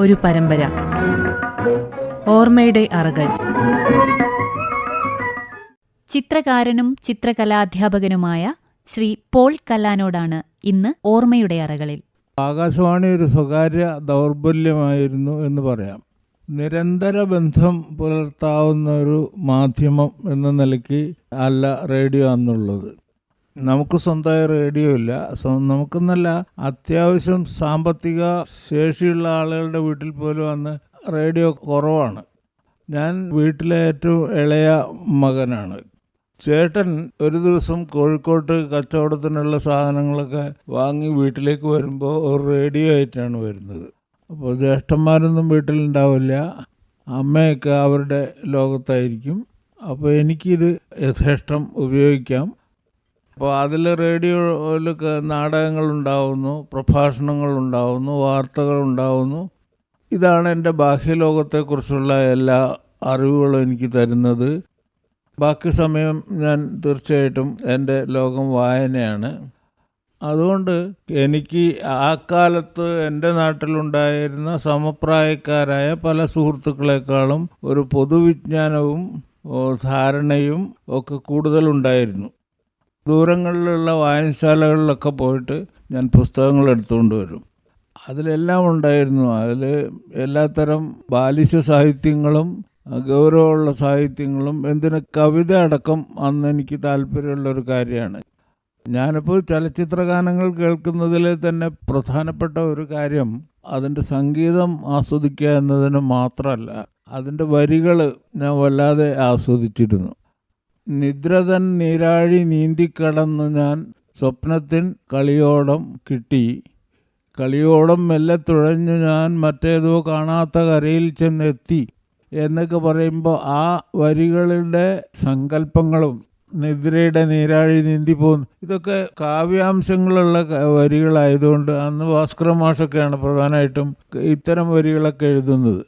ഒരു പരമ്പര. ഓർമ്മയുടെ അറകൾ. ചിത്രകാരനും ചിത്രകലാധ്യാപകനുമായ ശ്രീ പോൾ കല്ലാനോടാണ് ഇന്ന് ഓർമ്മയുടെ അറകളിൽ. ആകാശവാണി ഒരു സ്വകാര്യ ദൗർബല്യമായിരുന്നു എന്ന് പറയാം. നിരന്തര ബന്ധം പുലർത്താവുന്ന ഒരു മാധ്യമം എന്ന നിലയ്ക്ക് അല്ല റേഡിയോ അന്നുള്ളത്. നമുക്ക് സ്വന്തമായ റേഡിയോ ഇല്ല. നമുക്കെന്നല്ല അത്യാവശ്യം സാമ്പത്തിക ശേഷിയുള്ള ആളുകളുടെ വീട്ടിൽ പോലും അന്ന് റേഡിയോ കുറവാണ്. ഞാൻ വീട്ടിലെ ഏറ്റവും ഇളയ മകനാണ്. ചേട്ടൻ ഒരു ദിവസം കോഴിക്കോട്ട് കച്ചവടത്തിനുള്ള സാധനങ്ങളൊക്കെ വാങ്ങി വീട്ടിലേക്ക് വരുമ്പോൾ ഒരു റേഡിയോ ആയിട്ടാണ് വരുന്നത്. അപ്പോൾ ജ്യേഷ്ഠന്മാരൊന്നും വീട്ടിലുണ്ടാവില്ല. അമ്മയൊക്കെ അവരുടെ ലോകത്തായിരിക്കും. അപ്പോൾ എനിക്കിത് യഥേഷ്ടം ഉപയോഗിക്കാം. അപ്പോൾ അതിൽ റേഡിയോയിൽ ഉണ്ടാവുന്നു വാർത്തകൾ ഉണ്ടാവുന്നു ഇതാണ് എന്റെ ബാഹ്യലോകത്തെക്കുറിച്ചുള്ള എല്ലാ അറിവുകളും എനിക്ക് തരുന്നത്. ബാക്കി സമയം ഞാൻ തീർച്ചയായിട്ടും എന്റെ ലോകം വായനയാണ്. അതുകൊണ്ട് എനിക്ക് ആ കാലത്ത് എന്റെ നാട്ടിലുണ്ടായിരുന്ന സമപ്രായക്കാരായ പല സുഹൃത്തുക്കളെക്കാളും ഒരു പൊതുവിജ്ഞാനവും ധാരണയും ഒക്കെ കൂടുതലുണ്ടായിരുന്നു. ദൂരങ്ങളിലുള്ള വായനശാലകളിലൊക്കെ പോയിട്ട് ഞാൻ പുസ്തകങ്ങൾ എടുത്തുകൊണ്ട് വരും. അതിലെല്ലാം ഉണ്ടായിരുന്നു. അതിൽ എല്ലാത്തരം ബാലിശ സാഹിത്യങ്ങളും ഗൗരവമുള്ള സാഹിത്യങ്ങളും എന്തിന് കവിത അടക്കം അന്ന് എനിക്ക് താല്പര്യമുള്ളൊരു കാര്യമാണ്. ഞാനിപ്പോൾ ചലച്ചിത്ര ഗാനങ്ങൾ കേൾക്കുന്നതിൽ തന്നെ പ്രധാനപ്പെട്ട ഒരു കാര്യം അതിന്റെ സംഗീതം ആസ്വദിക്കുക എന്നതിന് മാത്രമല്ല അതിന്റെ വരികൾ ഞാൻ വല്ലാതെ ആസ്വദിച്ചിരുന്നു. നിദ്രതൻ നീരാഴി നീന്തിക്കടന്ന് ഞാൻ സ്വപ്നത്തിൻ കളിയോടം കിട്ടി. കളിയോടം മെല്ലെ തുഴഞ്ഞു ഞാൻ മറ്റേതോ കാണാത്ത കരയിൽ ചെന്നെത്തി എന്നൊക്കെ പറയുമ്പോൾ ആ വരികളുടെ സങ്കല്പങ്ങളും നിദ്രയുടെ നീരാഴി നീന്തി പോകുന്നു ഇതൊക്കെ കാവ്യാംശങ്ങളുള്ള വരികളായതുകൊണ്ട് അന്ന് ഭാസ്കര മാഷൊക്കെയാണ് പ്രധാനമായിട്ടും ഇത്തരം വരികളൊക്കെ എഴുതുന്നത്.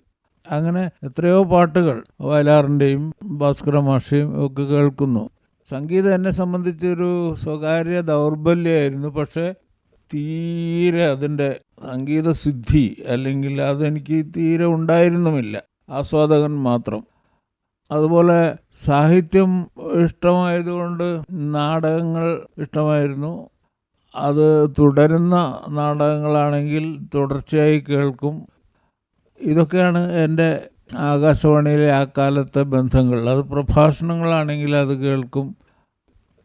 അങ്ങനെ എത്രയോ പാട്ടുകൾ വയലാറിന്റെയും ഭാസ്കര മാഷയും ഒക്കെ കേൾക്കുന്നു. സംഗീതം എന്നെ സംബന്ധിച്ചൊരു സ്വകാര്യ ദൗർബല്യമായിരുന്നു പക്ഷേ തീരെ അതിന്റെ സംഗീത സിദ്ധി അല്ലെങ്കിൽ അതെനിക്ക് തീരെ ഉണ്ടായിരുന്നുമില്ല. ആസ്വാദകൻ മാത്രം. അതുപോലെ സാഹിത്യം ഇഷ്ടമായതുകൊണ്ട് നാടകങ്ങൾ ഇഷ്ടമായിരുന്നു. അത് തുടരുന്ന നാടകങ്ങളാണെങ്കിൽ തുടർച്ചയായി കേൾക്കും. ഇതൊക്കെയാണ് എന്റെ ആകാശവാണിയിലെ ആ കാലത്തെ ബന്ധങ്ങൾ. അത് പ്രഭാഷണങ്ങളാണെങ്കിൽ അത് കേൾക്കും.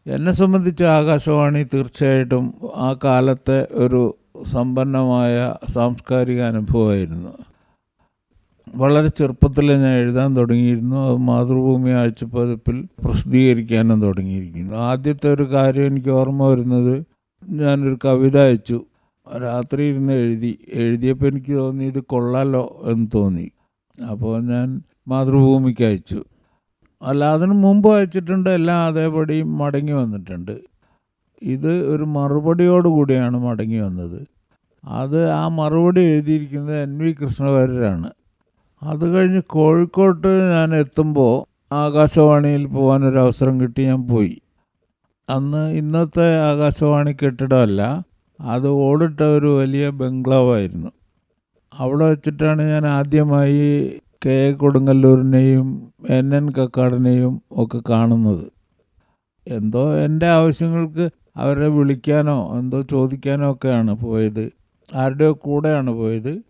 എന്നെ സംബന്ധിച്ച് ആകാശവാണി തീർച്ചയായിട്ടും ആ കാലത്തെ ഒരു സമ്പന്നമായ സാംസ്കാരിക അനുഭവമായിരുന്നു. വളരെ ചെറുപ്പത്തിൽ ഞാൻ എഴുതാൻ തുടങ്ങിയിരുന്നു. അത് മാതൃഭൂമി ആഴ്ചപ്പതിപ്പിൽ പ്രസിദ്ധീകരിക്കാനും തുടങ്ങിയിരിക്കുന്നു. ആദ്യത്തെ ഒരു കാര്യം എനിക്ക് ഓർമ്മ വരുന്നത് ഞാനൊരു കവിത അയച്ചു. രാത്രി ഇരുന്ന് എഴുതി. എഴുതിയപ്പോൾ എനിക്ക് തോന്നി ഇത് കൊള്ളാലോ എന്ന് തോന്നി. അപ്പോൾ ഞാൻ മാതൃഭൂമിക്ക് അയച്ചു. അല്ല അതിന് മുമ്പ് അയച്ചിട്ടുണ്ട്. എല്ലാം അതേപടി മടങ്ങി വന്നിട്ടുണ്ട്. ഇത് ഒരു മറുപടിയോട് കൂടിയാണ് മടങ്ങി വന്നത്. അത് ആ മറുപടി എഴുതിയിരിക്കുന്നത് എൻ വി കൃഷ്ണവാര്യരാണ് അത് കഴിഞ്ഞ് കോഴിക്കോട്ട് ഞാൻ എത്തുമ്പോൾ ആകാശവാണിയിൽ പോകാനൊരവസരം കിട്ടി ഞാൻ പോയി. അന്ന് ഇന്നത്തെ ആകാശവാണി കെട്ടിടമല്ല അത് ഓടിട്ട ഒരു വലിയ ബംഗ്ലാവായിരുന്നു. അവിടെ വെച്ചിട്ടാണ് ഞാൻ ആദ്യമായി കെ കൊടുങ്ങല്ലൂരിനെയും എൻ എൻ കക്കാടിനെയും ഒക്കെ കാണുന്നത്. എന്തോ എന്റെ ആവശ്യങ്ങൾക്ക് അവരെ വിളിക്കാനോ എന്തോ ചോദിക്കാനോ ഒക്കെയാണ് പോയത്. ആരുടെയോ കൂടെയാണ് പോയത്.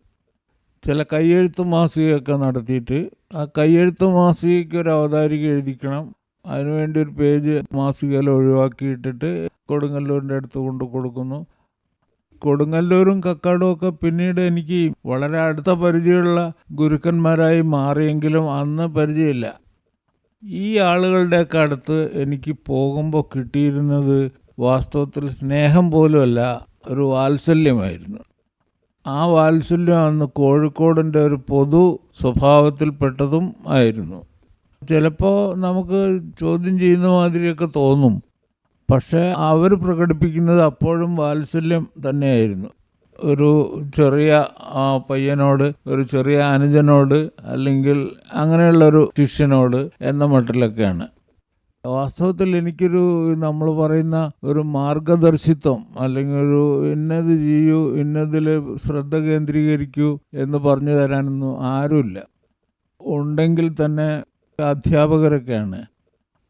ചില കയ്യെഴുത്ത് മാസികയൊക്കെ നടത്തിയിട്ട് ആ കയ്യെഴുത്ത് മാസികയ്ക്ക് ഒരു അവതാരിക എഴുതിക്കണം. അതിനുവേണ്ടി ഒരു പേജ് മാസികയിൽ ഒഴിവാക്കിയിട്ടിട്ട് കൊടുങ്ങല്ലൂരിന്റെ അടുത്ത് കൊണ്ട് കൊടുക്കുന്നു. കൊടുങ്ങല്ലൂരും കക്കാടും ഒക്കെ പിന്നീട് എനിക്ക് വളരെ അടുത്ത പരിചയമുള്ള ഗുരുക്കന്മാരായി മാറിയെങ്കിലും അന്ന് പരിചയമില്ല. ഈ ആളുകളുടെയൊക്കെ അടുത്ത് എനിക്ക് പോകുമ്പോൾ കിട്ടിയിരുന്നത് വാസ്തവത്തിൽ സ്നേഹം പോലുമല്ല ഒരു വാത്സല്യമായിരുന്നു. ആ വാത്സല്യം അന്ന് കോഴിക്കോടിന്റെ ഒരു പൊതു സ്വഭാവത്തിൽപ്പെട്ടതും ആയിരുന്നു. ചിലപ്പോൾ നമുക്ക് ചോദ്യം ചെയ്യുന്ന മാതിരിയൊക്കെ തോന്നും. പക്ഷേ അവർ പ്രകടിപ്പിക്കുന്നത് അപ്പോഴും വാത്സല്യം തന്നെയായിരുന്നു. ഒരു ചെറിയ പയ്യനോട് ഒരു ചെറിയ അനുജനോട് അല്ലെങ്കിൽ അങ്ങനെയുള്ളൊരു ശിഷ്യനോട് എന്ന മട്ടിലൊക്കെയാണ്. വാസ്തവത്തിൽ എനിക്കൊരു നമ്മൾ പറയുന്ന ഒരു മാർഗദർശിത്വം അല്ലെങ്കിൽ ഒരു ഇന്നത് ചെയ്യൂ ഇന്നതിൽ ശ്രദ്ധ കേന്ദ്രീകരിക്കൂ എന്ന് പറഞ്ഞു തരാനൊന്നും ആരുമില്ല. ഉണ്ടെങ്കിൽ തന്നെ അധ്യാപകരൊക്കെയാണ്.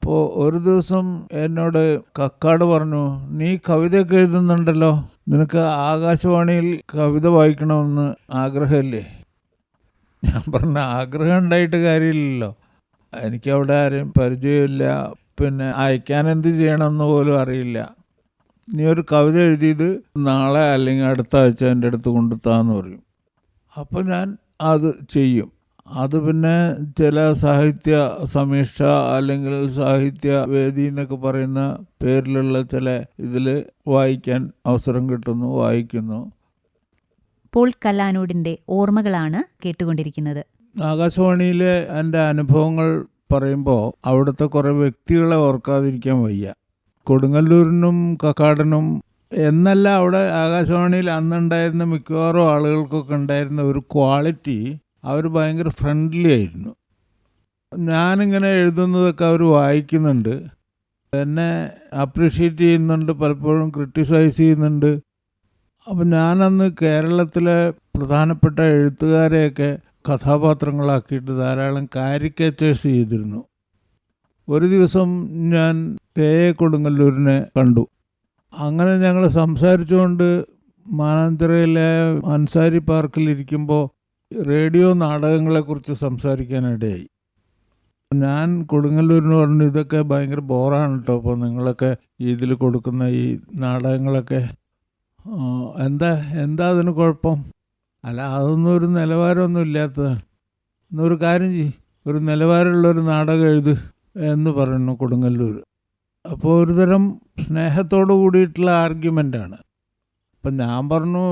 അപ്പോൾ ഒരു ദിവസം എന്നോട് കക്കാട് പറഞ്ഞു നീ കവിതയൊക്കെ എഴുതുന്നുണ്ടല്ലോ. നിനക്ക് ആകാശവാണിയിൽ കവിത വായിക്കണമെന്ന് ആഗ്രഹമില്ലേ? ഞാൻ പറഞ്ഞ ആഗ്രഹം ഉണ്ടായിട്ട് കാര്യമില്ലല്ലോ. എനിക്കവിടെ ആരെയും പരിചയമില്ല. പിന്നെ അയക്കാൻ എന്ത് ചെയ്യണമെന്ന് പോലും അറിയില്ല. നീ ഒരു കവിത എഴുതിയത് നാളെ അല്ലെങ്കിൽ അടുത്ത ആഴ്ച എന്റെ അടുത്ത് കൊണ്ടുത്താന്ന് പറയും. അപ്പോൾ ഞാൻ അത് ചെയ്യും. അത് പിന്നെ ചില സാഹിത്യ സമീക്ഷ അല്ലെങ്കിൽ സാഹിത്യ വേദി എന്നൊക്കെ പറയുന്ന പേരിലുള്ള ചില ഇതിൽ വായിക്കാൻ അവസരം കിട്ടുന്നു വായിക്കുന്നു. പോൾ കല്ലാനോടിന്റെ ഓർമ്മകളാണ് കേട്ടുകൊണ്ടിരിക്കുന്നത്. ആകാശവാണിയിലെ എന്റെ അനുഭവങ്ങൾ പറയുമ്പോൾ അവിടുത്തെ കുറേ വ്യക്തികളെ ഓർക്കാതിരിക്കാൻ വയ്യ. കൊടുങ്ങല്ലൂരിനും കക്കാടനും എന്നല്ല അവിടെ ആകാശവാണിയിൽ അന്നുണ്ടായിരുന്ന മിക്കവാറും ആളുകൾക്കൊക്കെ ഉണ്ടായിരുന്ന ഒരു ക്വാളിറ്റി അവർ ഭയങ്കര ഫ്രണ്ട്ലി ആയിരുന്നു. ഞാനിങ്ങനെ എഴുതുന്നതൊക്കെ അവർ വായിക്കുന്നുണ്ട്. എന്നെ അപ്രീഷിയേറ്റ് ചെയ്യുന്നുണ്ട് പലപ്പോഴും ക്രിട്ടിസൈസ് ചെയ്യുന്നുണ്ട്. അപ്പം ഞാനന്ന് കേരളത്തിലെ പ്രധാനപ്പെട്ട എഴുത്തുകാരെയൊക്കെ കഥാപാത്രങ്ങളാക്കിയിട്ട് ധാരാളം കാരിക്കേച്ചേഴ്സ് ചെയ്തിരുന്നു. ഒരു ദിവസം ഞാൻ തേയെ കൊടുങ്ങല്ലൂരിനെ കണ്ടു. അങ്ങനെ ഞങ്ങൾ സംസാരിച്ചുകൊണ്ട് മാനാന്തരയിലെ അൻസാരി പാർക്കിൽ ഇരിക്കുമ്പോൾ റേഡിയോ നാടകങ്ങളെക്കുറിച്ച് സംസാരിക്കാനിടയായി ഞാൻ കൊടുങ്ങല്ലൂരിന് പറഞ്ഞു ഇതൊക്കെ ഭയങ്കര ബോറാണ് കേട്ടോ അപ്പോൾ നിങ്ങളൊക്കെ ഇതിൽ കൊടുക്കുന്ന ഈ നാടകങ്ങളൊക്കെ. എന്താ എന്താ അതിന് കുഴപ്പം? അല്ല അതൊന്നും ഒരു നിലവാരമൊന്നും ഇല്ലാത്തതാണ് എന്നൊരു കാര്യം ചെയ് ഒരു നിലവാരമുള്ളൊരു നാടകം എഴുത് എന്ന് പറയുന്നു കൊടുങ്ങല്ലൂർ അപ്പോൾ ഒരുതരം സ്നേഹത്തോടു കൂടിയിട്ടുള്ള ആർഗ്യുമെന്റാണ് അപ്പം ഞാൻ പറഞ്ഞു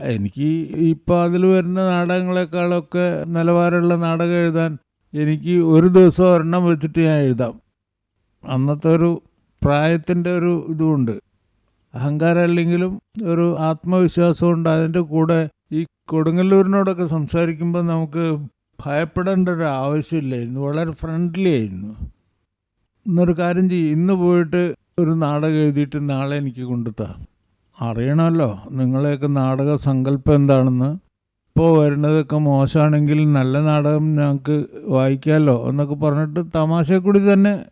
എനിക്ക് ഇപ്പം അതിൽ വരുന്ന നാടകങ്ങളെക്കാളൊക്കെ നിലവാരമുള്ള നാടകം എഴുതാൻ എനിക്ക് ഒരു ദിവസം ഒരെണ്ണം വെച്ചിട്ട് ഞാൻ എഴുതാം. അന്നത്തെ ഒരു പ്രായത്തിന്റെ ഒരു ഇതുമുണ്ട്. അഹങ്കാരം അല്ലെങ്കിലും ഒരു ആത്മവിശ്വാസമുണ്ട് അതിന്റെ കൂടെ ഈ കൊടുങ്ങല്ലൂരിനോടൊക്കെ സംസാരിക്കുമ്പോൾ നമുക്ക് ഭയപ്പെടേണ്ട ഒരു ആവശ്യമില്ലായിരുന്നു. വളരെ ഫ്രണ്ട്ലി ആയിരുന്നു. ഇന്നൊരു കാര്യം ചെയ്യും. ഇന്ന് പോയിട്ട് ഒരു നാടകം എഴുതിയിട്ട് നാളെ എനിക്ക് കൊണ്ടുത്താ അറിയണമല്ലോ. നിങ്ങളെയൊക്കെ നാടക സങ്കല്പം എന്താണെന്ന്? ഇപ്പോൾ വരുന്നതൊക്കെ മോശമാണെങ്കിൽ നല്ല നാടകം ഞങ്ങൾക്ക് വായിക്കാമല്ലോ എന്നൊക്കെ പറഞ്ഞിട്ട് തമാശ കൂടി തന്നെ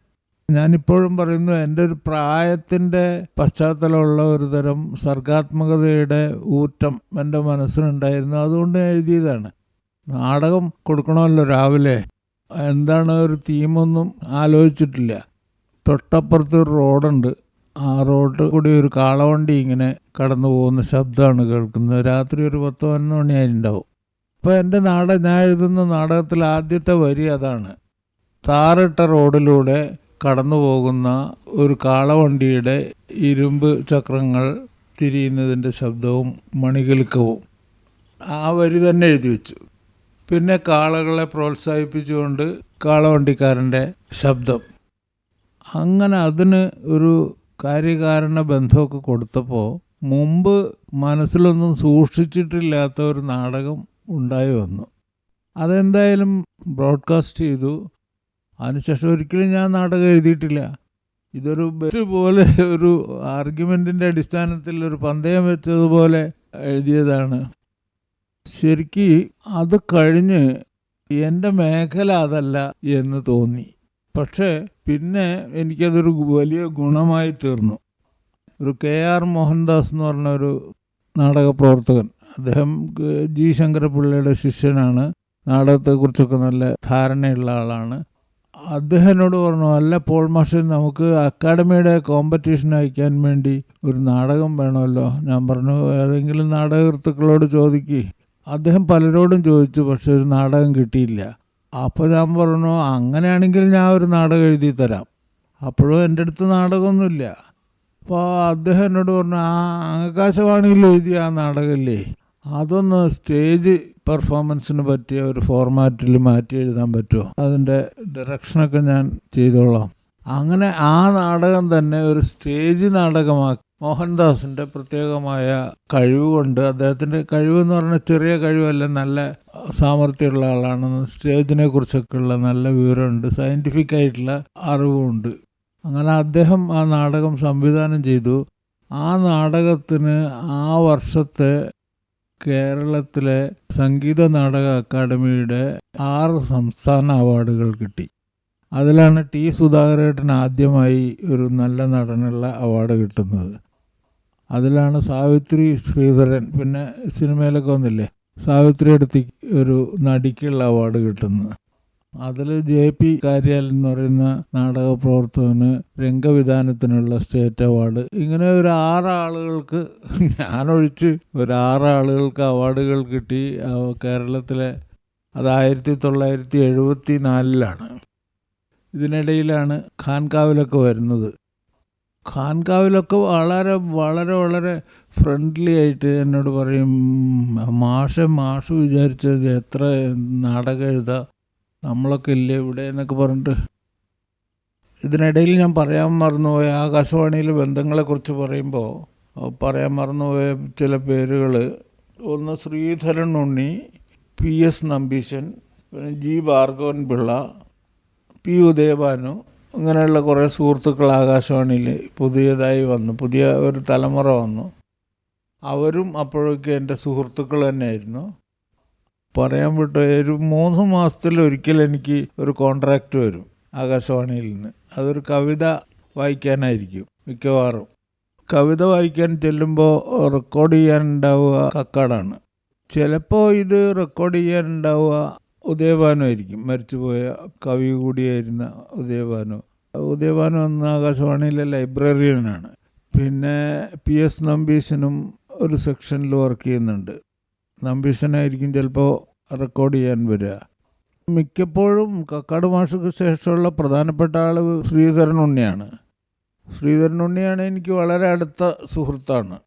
ഞാനിപ്പോഴും പറയുന്നു എന്റെ ഒരു പ്രായത്തിന്റെ പശ്ചാത്തലമുള്ള ഒരു തരം സർഗാത്മകതയുടെ ഊറ്റം എന്റെ മനസ്സിനുണ്ടായിരുന്നു. അതുകൊണ്ട് എഴുതിയതാണ്. നാടകം കൊടുക്കണമല്ലോ രാവിലെ. എന്താണ് ഒരു തീമൊന്നും ആലോചിച്ചിട്ടില്ല. തൊട്ടപ്പുറത്ത് ഒരു റോഡുണ്ട്. ആ റോഡ് കൂടി ഒരു കാളവണ്ടി ഇങ്ങനെ കടന്നു പോകുന്ന ശബ്ദമാണ് കേൾക്കുന്നത്. രാത്രി ഒരു പത്ത് പതിനൊന്ന് മണിയായിട്ടുണ്ടാവും. അപ്പോൾ എന്റെ നാടകം ഞാൻ എഴുതുന്ന നാടകത്തിൽ ആദ്യത്തെ വരി അതാണ്. താറിട്ട റോഡിലൂടെ കടന്നു പോകുന്ന ഒരു കാളവണ്ടിയുടെ ഇരുമ്പ് ചക്രങ്ങൾ തിരിയുന്നതിന്റെ ശബ്ദവും മണികൽക്കവും. ആ വരി തന്നെ എഴുതി വെച്ചു. പിന്നെ കാളകളെ പ്രോത്സാഹിപ്പിച്ചുകൊണ്ട് കാളവണ്ടിക്കാരന്റെ ശബ്ദം. അങ്ങനെ അതിന് ഒരു കാര്യകാരണ ബന്ധമൊക്കെ കൊടുത്തപ്പോൾ മുമ്പ് മനസ്സിലൊന്നും സൂക്ഷിച്ചിട്ടില്ലാത്ത ഒരു നാടകം ഉണ്ടായി വന്നു. അതെന്തായാലും ബ്രോഡ്കാസ്റ്റ് ചെയ്തു. അതിനുശേഷം ഒരിക്കലും ഞാൻ നാടകം എഴുതിയിട്ടില്ല. ഇതൊരു ബെറ്റ് പോലെ ഒരു ആർഗ്യുമെന്റിന്റെ അടിസ്ഥാനത്തിൽ ഒരു പന്തയം വെച്ചതുപോലെ എഴുതിയതാണ്. ശരിക്ക് അത് കഴിഞ്ഞ് എന്റെ മേഖല അതല്ല എന്ന് തോന്നി. പക്ഷേ പിന്നെ എനിക്കതൊരു വലിയ ഗുണമായി തീർന്നു. ഒരു കെ ആർ മോഹൻദാസ് എന്ന് പറഞ്ഞ ഒരു നാടക പ്രവർത്തകൻ അദ്ദേഹം ജി ശങ്കരപിള്ളയുടെ ശിഷ്യനാണ്. നാടകത്തെക്കുറിച്ചൊക്കെ നല്ല ധാരണയുള്ള ആളാണ്. അദ്ദേഹനോട് പറഞ്ഞു അല്ല പോൾ മാഷെ നമുക്ക് അക്കാഡമിയുടെ കോമ്പറ്റീഷൻ അയക്കാൻ വേണ്ടി ഒരു നാടകം വേണമല്ലോ. ഞാൻ പറഞ്ഞു ഏതെങ്കിലും നാടകകൃത്തുക്കളോട് ചോദിക്കേ. അദ്ദേഹം പലരോടും ചോദിച്ചു പക്ഷെ ഒരു നാടകം കിട്ടിയില്ല. അപ്പോൾ ഞാൻ പറഞ്ഞു അങ്ങനെയാണെങ്കിൽ ഞാൻ ഒരു നാടകം എഴുതി തരാം. അപ്പോഴും എന്റെ അടുത്ത് നാടകമൊന്നുമില്ല. അപ്പോൾ അദ്ദേഹം എന്നോട് പറഞ്ഞു ആ ആകാശവാണിയിൽ എഴുതിയ ആ നാടകമില്ലേ? അതൊന്ന് സ്റ്റേജ് പെർഫോമൻസിന് പറ്റിയ ഒരു ഫോർമാറ്റിൽ മാറ്റി എഴുതാൻ പറ്റുമോ? അതിന്റെ ഡയറക്ഷനൊക്കെ ഞാൻ ചെയ്തോളാം. അങ്ങനെ ആ നാടകം തന്നെ ഒരു സ്റ്റേജ് നാടകമാക്കി. മോഹൻദാസിന്റെ പ്രത്യേകമായ കഴിവുകൊണ്ട് അദ്ദേഹത്തിന്റെ കഴിവെന്ന് പറഞ്ഞാൽ ചെറിയ കഴിവല്ല നല്ല സാമർഥ്യമുള്ള ആളാണ്. സ്റ്റേജിനെ കുറിച്ചൊക്കെയുള്ള നല്ല വിവരമുണ്ട് സയന്റിഫിക് ആയിട്ടുള്ള അറിവുമുണ്ട് അങ്ങനെ അദ്ദേഹം ആ നാടകം സംവിധാനം ചെയ്തു. ആ നാടകത്തിന് ആ വർഷത്തെ കേരളത്തിലെ സംഗീത നാടക അക്കാദമിയുടെ ആറ് സംസ്ഥാന അവാർഡുകൾ കിട്ടി. അതിലാണ് ടി സുധാകരേട്ടൻ ആദ്യമായി ഒരു നല്ല നടനുള്ള അവാർഡ് കിട്ടുന്നത്. അതിലാണ് സാവിത്രി ശ്രീധരൻ. പിന്നെ സിനിമയിലൊക്കെ വന്നില്ലേ? സാവിത്രി അടുത്ത് ഒരു നടിക്കുള്ള അവാർഡ് കിട്ടുന്നത്. അതിൽ ജെ പി കാര്യാൽ എന്ന് പറയുന്ന നാടക പ്രവർത്തകന് രംഗവിധാനത്തിനുള്ള സ്റ്റേറ്റ് അവാർഡ് ഇങ്ങനെ ഒരു ആറാളുകൾക്ക് ഞാനൊഴിച്ച് ഒരു ആറാളുകൾക്ക് അവാർഡുകൾ കിട്ടി. കേരളത്തിലെ അത് ആയിരത്തി തൊള്ളായിരത്തി എഴുപത്തി നാലിലാണ് ഇതിനിടയിലാണ് ഖാൻകാവിലൊക്കെ വരുന്നത്. ഖാൻകാവിലൊക്കെ വളരെ വളരെ വളരെ ഫ്രണ്ട്ലി ആയിട്ട് എന്നോട് പറയും മാഷ മാഷ വിചാരിച്ചത് എത്ര നാടകം എഴുതാം? നമ്മളൊക്കെ ഇല്ലേ ഇവിടെ? എന്നൊക്കെ പറഞ്ഞിട്ട് ഇതിനിടയിൽ ഞാൻ പറയാൻ മറന്നുപോയ ആകാശവാണിയിലെ ബന്ധങ്ങളെക്കുറിച്ച് പറയുമ്പോൾ പറയാൻ മറന്നുപോയ ചില പേരുകൾ. ഒന്ന് ശ്രീധരൻ ഉണ്ണി പി എസ് നമ്പീശൻ പിന്നെ ജി ഭാർഗവൻ പിള്ള പി ഉദയഭാനു ഇങ്ങനെയുള്ള കുറേ സുഹൃത്തുക്കൾ ആകാശവാണിയിൽ പുതിയതായി വന്നു പുതിയ ഒരു തലമുറ വന്നു. അവരും അപ്പോഴൊക്കെ എന്റെ സുഹൃത്തുക്കൾ തന്നെയായിരുന്നു. പറയാൻ വിട്ട ഒരു മൂന്ന് മാസത്തിൽ ഒരിക്കൽ എനിക്ക് ഒരു കോൺട്രാക്റ്റ് വരും ആകാശവാണിയിൽ നിന്ന്. അതൊരു കവിത വായിക്കാനായിരിക്കും മിക്കവാറും. കവിത വായിക്കാൻ ചെല്ലുമ്പോൾ റെക്കോർഡ് ചെയ്യാനുണ്ടാവുക കക്കാടാണ്. ചിലപ്പോൾ ഇത് റെക്കോർഡ് ചെയ്യാനുണ്ടാവുക ഉദയഭാനു ആയിരിക്കും മരിച്ചുപോയ കവി കൂടിയായിരുന്ന ഉദയഭാനു. ഉദയഭാനു അന്ന് ആകാശവാണിയിലെ ലൈബ്രറിയനാണ്. പിന്നെ പി എസ് നമ്പീശനും ഒരു സെക്ഷനിൽ വർക്ക് ചെയ്യുന്നുണ്ട്. നമ്പീശനായിരിക്കും ചിലപ്പോൾ റെക്കോർഡ് ചെയ്യാൻ വരിക. മിക്കപ്പോഴും കക്കാട് മാഷക്ക് ശേഷമുള്ള പ്രധാനപ്പെട്ട ആൾ ശ്രീധരൻ ഉണ്ണിയാണ്. ശ്രീധരൻ ഉണ്ണിയാണ് എനിക്ക് വളരെ അടുത്ത സുഹൃത്താണ്.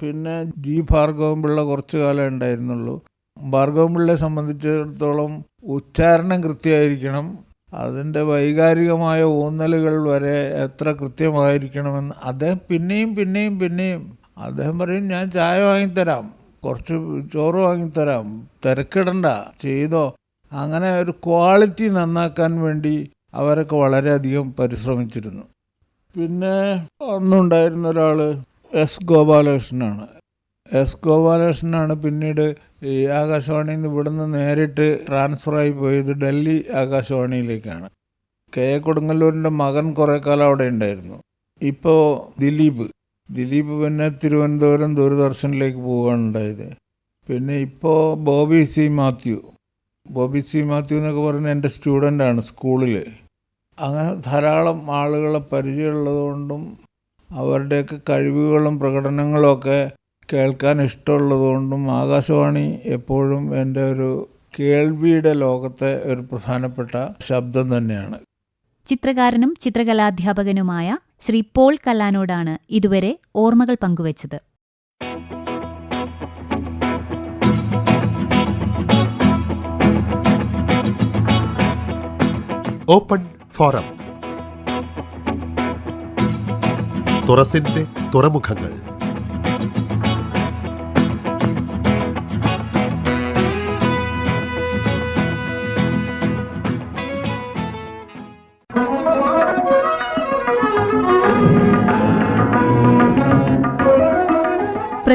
പിന്നെ ജി ഭാർഗവൻ പിള്ള കുറച്ചു കാലം ഉണ്ടായിരുന്നുള്ളൂ. ഭാർഗവൻ പിള്ളയെ സംബന്ധിച്ചിടത്തോളം ഉച്ചാരണം കൃത്യമായിരിക്കണം. അതിന്റെ വൈകാരികമായ ഊന്നലുകൾ വരെ എത്ര കൃത്യമായിരിക്കണമെന്ന് അദ്ദേഹം പിന്നെയും പിന്നെയും പിന്നെയും അദ്ദേഹം പറയും ഞാൻ ചായ വാങ്ങിത്തരാം കുറച്ച് ചോറ് വാങ്ങിത്തരാം തിരക്കിടണ്ട ചെയ്തോ. അങ്ങനെ ഒരു ക്വാളിറ്റി നന്നാക്കാൻ വേണ്ടി അവരൊക്കെ വളരെയധികം പരിശ്രമിച്ചിരുന്നു. പിന്നെ അന്നുണ്ടായിരുന്ന ഒരാൾ എസ് ഗോപാലകൃഷ്ണനാണ്. എസ് ഗോപാലകൃഷ്ണനാണ് പിന്നീട് ഈ ആകാശവാണിയിൽ നിന്ന് ഇവിടുന്ന് നേരിട്ട് ട്രാൻസ്ഫറായി പോയത് ഡൽഹി ആകാശവാണിയിലേക്കാണ്. കെ എ കൊടുങ്ങല്ലൂരിന്റെ മകൻ കുറേ കാലം അവിടെ ഉണ്ടായിരുന്നു. ഇപ്പോൾ ദിലീപ്. ദിലീപ് പിന്നെ തിരുവനന്തപുരം ദൂരദർശനിലേക്ക് പോവുകയാണ് ഉണ്ടായത്. പിന്നെ ഇപ്പോൾ ബോബി സി മാത്യു. ബോബി സി മാത്യു എന്നൊക്കെ പറയുന്നത് എന്റെ സ്റ്റുഡന്റാണ് സ്കൂളിൽ അങ്ങനെ ധാരാളം ആളുകളെ പരിചയമുള്ളതുകൊണ്ടും അവരുടെയൊക്കെ കഴിവുകളും പ്രകടനങ്ങളും ഒക്കെ കേൾക്കാൻ ഇഷ്ടമുള്ളതുകൊണ്ടും ആകാശവാണി എപ്പോഴും എന്റെ ഒരു കേൾവിയുടെ ലോകത്തെ ഒരു പ്രധാനപ്പെട്ട ശബ്ദം തന്നെയാണ്. ചിത്രകാരനും ചിത്രകലാധ്യാപകനുമായ ശ്രീ പോൾ കല്ലാനോടാണ് ഇതുവരെ ഓർമ്മകൾ പങ്കുവച്ചത്. ഓപ്പൺ ഫോറം തുറസിന്റെ തുറമുഖങ്ങൾ.